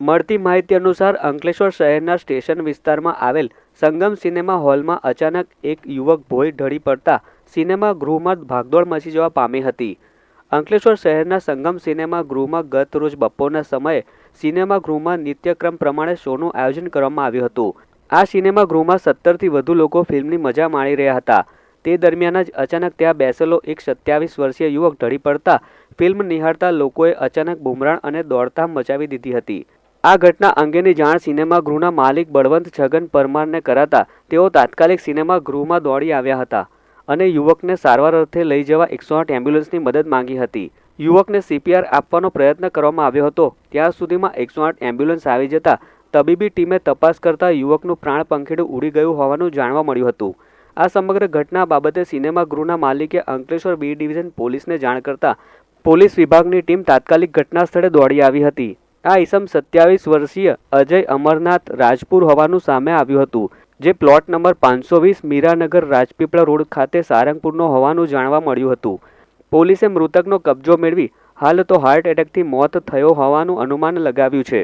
મળતી માહિતી અનુસાર અંકલેશ્વર શહેરના સ્ટેશન વિસ્તારમાં આવેલ સંગમ સિનેમા હોલમાં અચાનક એક યુવક ભોય ઢળી પડતા સિનેમા ગૃહમાં ભાગદોડ મચી જવા પામી હતી. અંકલેશ્વર શહેરના સંગમ સિનેમા ગૃહમાં ગત રોજ બપોરના સમયે સિનેમા ગૃહમાં નિત્યક્રમ પ્રમાણે શોનું આયોજન કરવામાં આવ્યું હતું. આ સિનેમા ગૃહમાં સત્તરથી વધુ લોકો ફિલ્મની મજા માણી રહ્યા હતા. તે દરમિયાન જ અચાનક ત્યાં બેસેલો એક સત્યાવીસ વર્ષીય યુવક ઢળી પડતા ફિલ્મ નિહાળતા લોકોએ અચાનક બુમરાણ અને દોડધામ મચાવી દીધી હતી. આ ઘટના અંગેની જાણ સિનેમા ગૃહના માલિક બળવંત છગન પરમારને કરાતા તેઓ તાત્કાલિક સિનેમા ગૃહમાં દોડી આવ્યા હતા અને યુવકને સારવાર અર્થે લઈ જવા એકસો આઠ એમ્બ્યુલન્સની મદદ માંગી હતી. યુવકને સીપીઆર આપવાનો પ્રયત્ન કરવામાં આવ્યો હતો. ત્યાં સુધીમાં એકસો આઠ એમ્બ્યુલન્સ આવી જતા તબીબી ટીમે તપાસ કરતા યુવકનું પ્રાણ પંખેડું ઉડી ગયું હોવાનું જાણવા મળ્યું હતું. આ સમગ્ર ઘટના બાબતે સિનેમા ગૃહના માલિકે અંકલેશ્વર બી ડિવિઝન પોલીસને જાણ કરતા પોલીસ વિભાગની ટીમ તાત્કાલિક ઘટના સ્થળે દોડી આવી હતી. આ ઈસમ સત્યાવીસ વર્ષીય અજય અમરનાથ રાજપુર હોવાનું સામે આવ્યું હતું, જે પ્લોટ નંબર પાંચસો વીસ મીરાનગર રાજપીપળા રોડ ખાતે સારંગપુરનો હોવાનું જાણવા મળ્યું હતું. પોલીસે મૃતકનો કબજો મેળવી હાલ તો હાર્ટ એટેકથી મોત થયો હોવાનું અનુમાન લગાવ્યું છે.